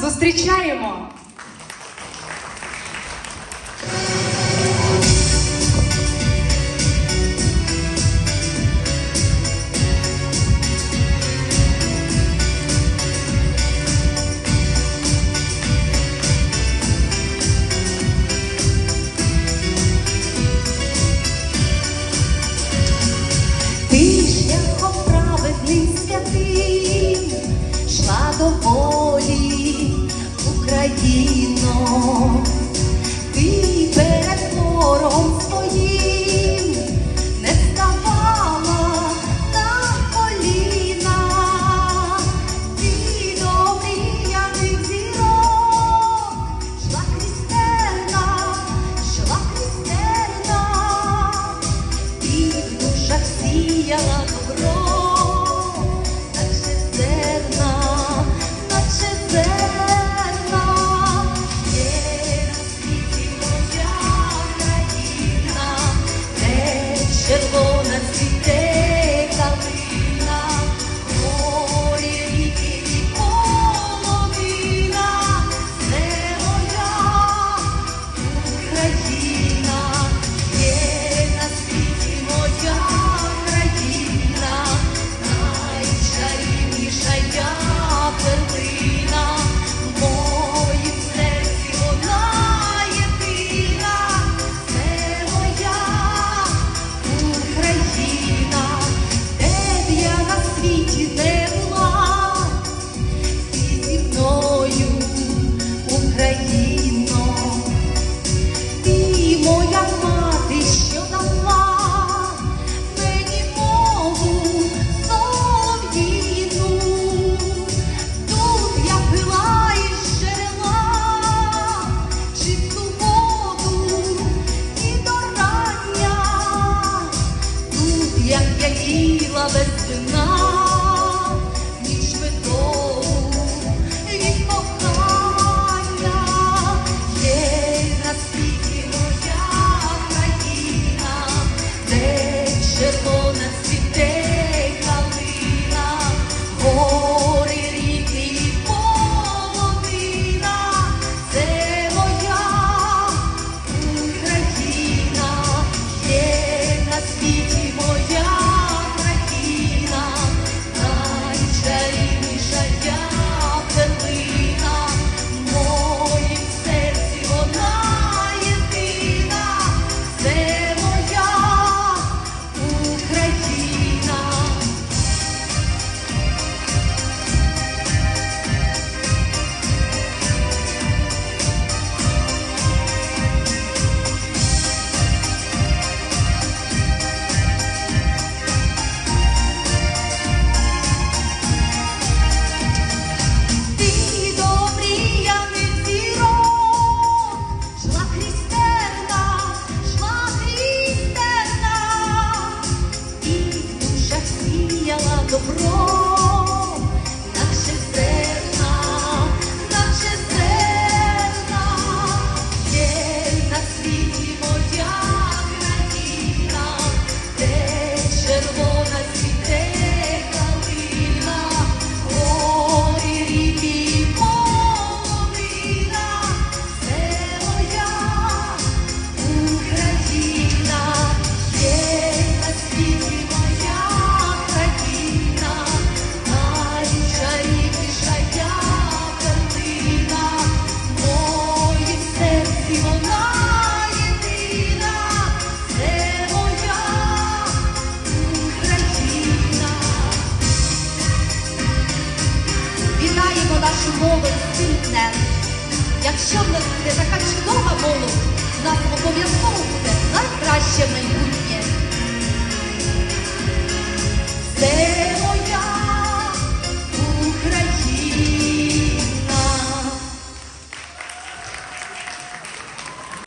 зустрічаємо. Ти шляхом праведний святий, шла до Бога. 天外。I'll. Oh. молодь цвітне. Якщо в нас буде така чудова молодь, в нас обов'язково буде найкраще майбутнє.